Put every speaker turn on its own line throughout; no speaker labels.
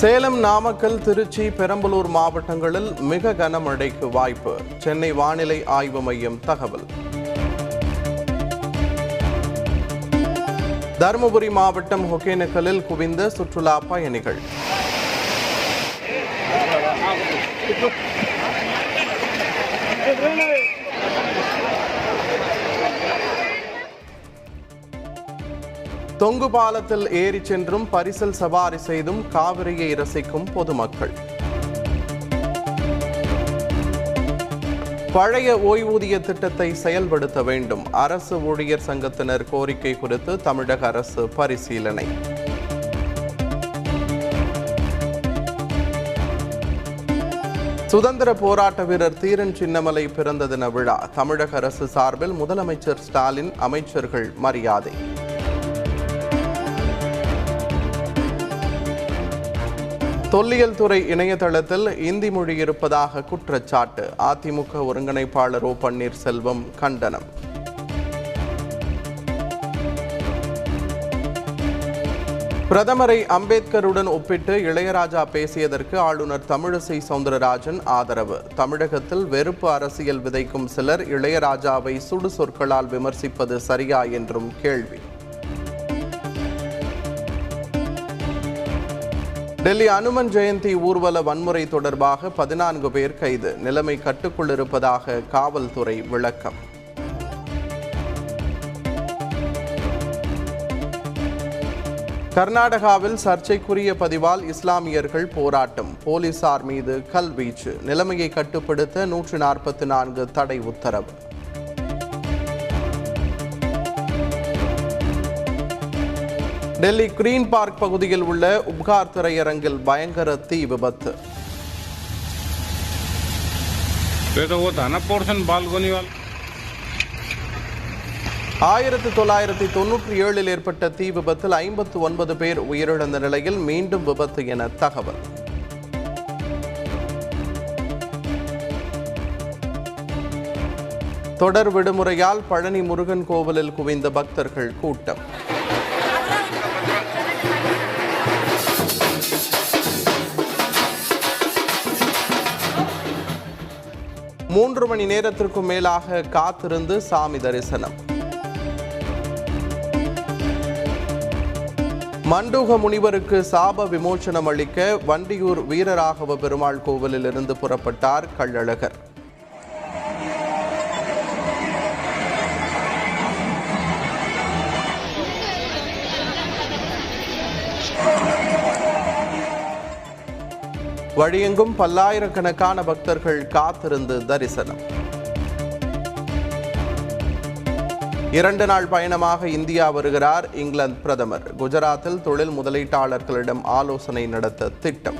சேலம் நாமக்கல் திருச்சி பெரம்பலூர் மாவட்டங்களில் மிக கனமழைக்கு வாய்ப்பு. சென்னை வானிலை ஆய்வு மையம் தகவல். தருமபுரி மாவட்டம் ஒகேனக்கலில் குவிந்த சுற்றுலா பயணிகள். தொங்கு பாலத்தில் ஏறி சென்றும் பரிசல் சவாரி செய்தும் காவிரியை ரசிக்கும் பொதுமக்கள். பழைய ஓய்வூதிய திட்டத்தை செயல்படுத்த வேண்டும். அரசு ஊழியர் சங்கத்தினர் கோரிக்கை குறித்து தமிழக அரசு பரிசீலனை. சுதந்திர போராட்ட வீரர் தீரன் சின்னமலை பிறந்த தின விழா. தமிழக அரசு சார்பில் முதலமைச்சர் ஸ்டாலின் அமைச்சர்கள் மரியாதை. தொல்லியல் துறை இணையதளத்தில் இந்தி மொழி இருப்பதாக குற்றச்சாட்டு. அதிமுக ஒருங்கிணைப்பாளர் ஓ பன்னீர்செல்வம் கண்டனம். பிரதமரை அம்பேத்கருடன் ஒப்பிட்டு இளையராஜா பேசியதற்கு ஆளுநர் தமிழிசை சவுந்தரராஜன் ஆதரவு. தமிழகத்தில் வெறுப்பு அரசியல் விதைக்கும் சிலர் இளையராஜாவை சுடு சொற்களால் விமர்சிப்பது சரியா என்றும் கேள்வி. டெல்லி அனுமன் ஜெயந்தி ஊர்வல வன்முறை தொடர்பாக பதினான்கு பேர் கைது. நிலைமை கட்டுக்குள் இருப்பதாக காவல்துறை விளக்கம். கர்நாடகாவில் சர்ச்சைக்குரிய பதிவால் இஸ்லாமியர்கள் போராட்டம். போலீசார் மீது கல்வீச்சு நிலைமையை கட்டுப்படுத்த நூற்று நாற்பத்தி நான்கு தடை உத்தரவு. டெல்லி கிரீன் பார்க் பகுதியில் உள்ள உப்கார் திரையரங்கில் பயங்கர தீ விபத்து. ஆயிரத்தி தொள்ளாயிரத்தி தொன்னூற்றி ஏழில் ஏற்பட்ட தீ விபத்தில் ஐம்பத்து ஒன்பது பேர் உயிரிழந்த நிலையில் மீண்டும் விபத்து என தகவல். தொடர் விடுமுறையால் பழனி முருகன் கோவிலில் குவிந்த பக்தர்கள் கூட்டம். மூன்று மணி நேரத்திற்கும் மேலாக காத்திருந்து சாமி தரிசனம். மண்டூக முனிவருக்கு சாப விமோசனம் அளிக்க வண்டியூர் வீரராகவ பெருமாள் கோவிலில் இருந்து புறப்பட்டார் கள்ளழகர். வழியெங்கும் பல்லாயிரக்கணக்கான பக்தர்கள் காத்திருந்து தரிசனம். இரண்டு நாள் பயணமாக இந்தியா வருகிறார் இங்கிலாந்து பிரதமர். குஜராத்தில் தொழில் முதலீட்டாளர்களிடம் ஆலோசனை நடத்த திட்டம்.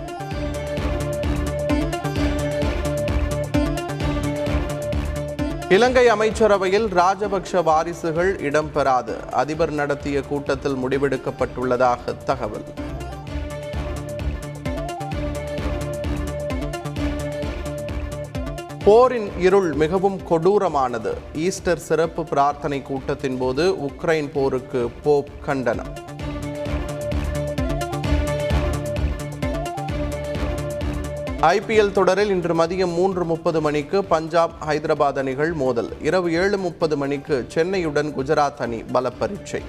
இலங்கை அமைச்சரவையில் ராஜபக்ஷ வாரிசுகள் இடம்பெறாது. அதிபர் நடத்திய கூட்டத்தில் முடிவெடுக்கப்பட்டுள்ளதாக தகவல். போரின் இருள் மிகவும் கொடூரமானது. ஈஸ்டர் சிறப்பு பிரார்த்தனை கூட்டத்தின் போது உக்ரைன் போருக்கு போப் கண்டனம். ஐபிஎல் தொடரில் இன்று மதியம் மூன்று முப்பது மணிக்கு பஞ்சாப் ஹைதராபாத் அணிகள் மோதல். இரவு ஏழு முப்பது மணிக்கு சென்னையுடன் குஜராத் அணி பலப்பரீட்சை.